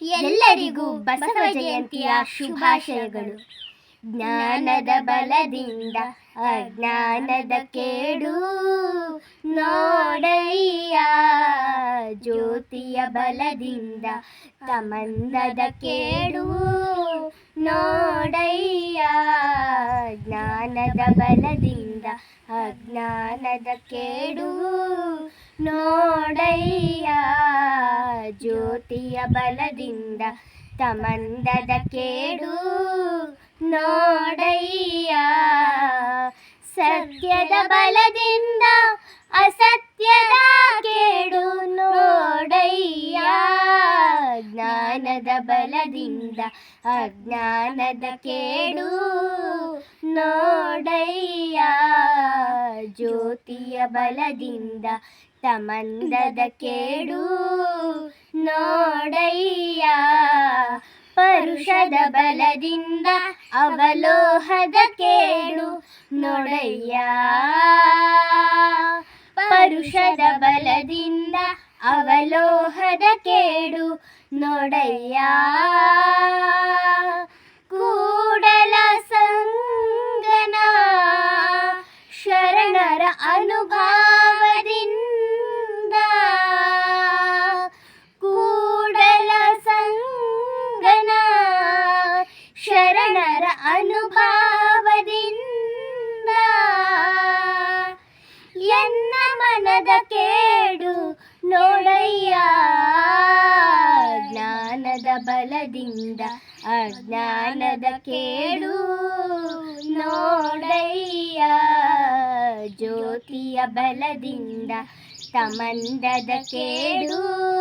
ಎಲ್ಲರಿಗೂ ಬಸವ ಜಯಂತಿಯ ಶುಭಾಶಯಗಳು. ಜ್ಞಾನದ ಬಲದಿಂದ ಅಜ್ಞಾನದ ಕೇಡು ನೋಡಯ್ಯ. ಜ್ಯೋತಿಯ ಬಲದಿಂದ ತಮಂದದ ಕೇಡು ನೋಡಯ್ಯ. ಜ್ಞಾನದ ಬಲದಿಂದ ಅಜ್ಞಾನದ ಕೇಡು ನೋಡಯ್ಯ. ಜ್ಯೋತಿಯ ಬಲದಿಂದ ತಮಂದದ ಕೇಡು ನೋಡಯ್ಯ. ಸತ್ಯದ ಬಲದಿಂದ ಅಸತ್ಯದ ಕೇಡು ನೋಡಯ್ಯ. ಜ್ಞಾನದ ಬಲದಿಂದ ಅಜ್ಞಾನದ ಕೇಡು ನೋಡಯ್ಯ. ಜ್ಯೋತಿಯ ಬಲದಿಂದ ತಮಂದದ ಕೇಡು ನೋಡಯ್ಯ. ಪರುಷದ ಬಲದಿಂದ ಅವಲೋಹದ ಕೇಡು ನೋಡಯ್ಯ. ಪರುಷದ ಬಲದಿಂದ ಅವಲೋಹದ ಕೇಡು ನೋಡಯ್ಯ. ಅನುಭಾವದಿಂದ ಕೂಡಲ ಸಂಗನ ಶರಣರ ಅನುಭಾವದಿಂದ ಎನ್ನ ಮನದ ಕೇಡು ನೋಡಯ್ಯ ಜ್ಞಾನದ ಬಲದಿಂದ ಅಜ್ಞಾನದ ಕೇಡು ಜ್ಯೋತಿಯ ಬಲದಿಂದ ತಮಂದದ ನೋಡಯ್ಯ